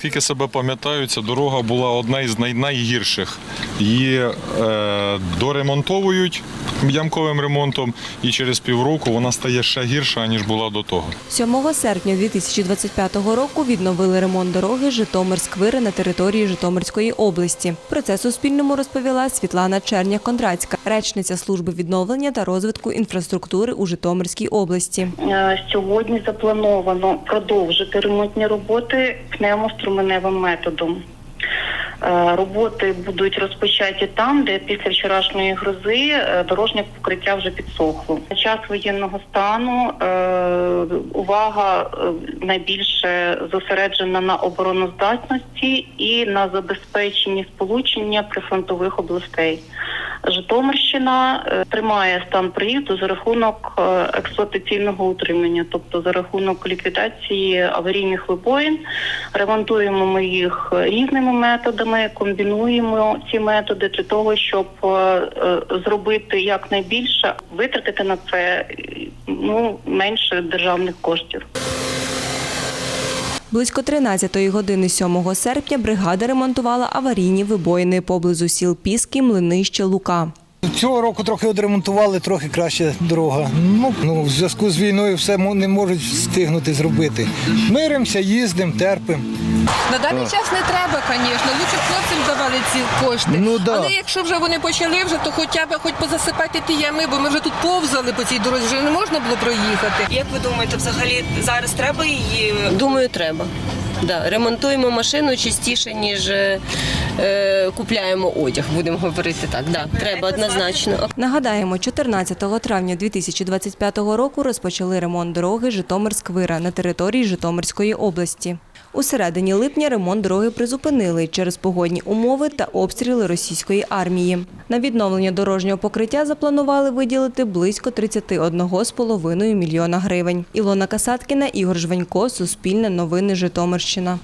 Наскільки себе пам'ятаю, ця дорога була одна із най- найгірших. Її е, доремонтовують ямковим ремонтом, і через півроку вона стає ще гірша, ніж була до того. 7 серпня 2025 року відновили ремонт дороги Житомир-Сквири на території Житомирської області. Про це Суспільному розповіла Світлана Черня-Кондратська, речниця служби відновлення та розвитку інфраструктури у Житомирській області. Е, Сьогодні заплановано продовжити ремонтні роботи пневмоструменевим методом. Е, Роботи будуть розпочаті там, де після вчорашньої грози е, дорожнє покриття вже підсохло. На час воєнного стану е, увага найбільше зосереджена на обороноздатності і на забезпеченні сполучення прифронтових областей. Житомирщина е, тримає стан приїзду за рахунок е, експлуатаційного утримання, тобто за рахунок ліквідації аварійних вибоїн. Ремонтуємо ми їх різними методами, комбінуємо ці методи для того, щоб е, зробити якнайбільше, витратити на це ну менше державних коштів. Близько 13-ї години 7 серпня бригада ремонтувала аварійні вибоїни поблизу сіл Піски, Млинище, Лука. Цього року трохи відремонтували, трохи краща дорога. Ну, ну в зв'язку з війною все мо- не можуть встигнути зробити. Миримося, їздимо, терпимо. На даний час не треба, звісно. Лучше б хлопцям давали ці кошти. Ну, да. Але якщо вже вони почали, вже то хоча б хоч позасипати ті ями, бо ми вже тут повзали по цій дорозі, вже не можна було проїхати. Як ви думаєте, взагалі зараз треба її? Думаю, треба. Да, ремонтуємо машину частіше, ніж е, е, купляємо одяг, будемо говорити так. Да, треба однозначно. Нагадаємо, 14 травня 2025 року розпочали ремонт дороги Житомир-Сквира на території Житомирської області. У середині липня ремонт дороги призупинили через погодні умови та обстріли російської армії. На відновлення дорожнього покриття запланували виділити близько 31,5 мільйона гривень. Ілона Касаткіна, Ігор Жванько, Суспільне новини Житомирщина.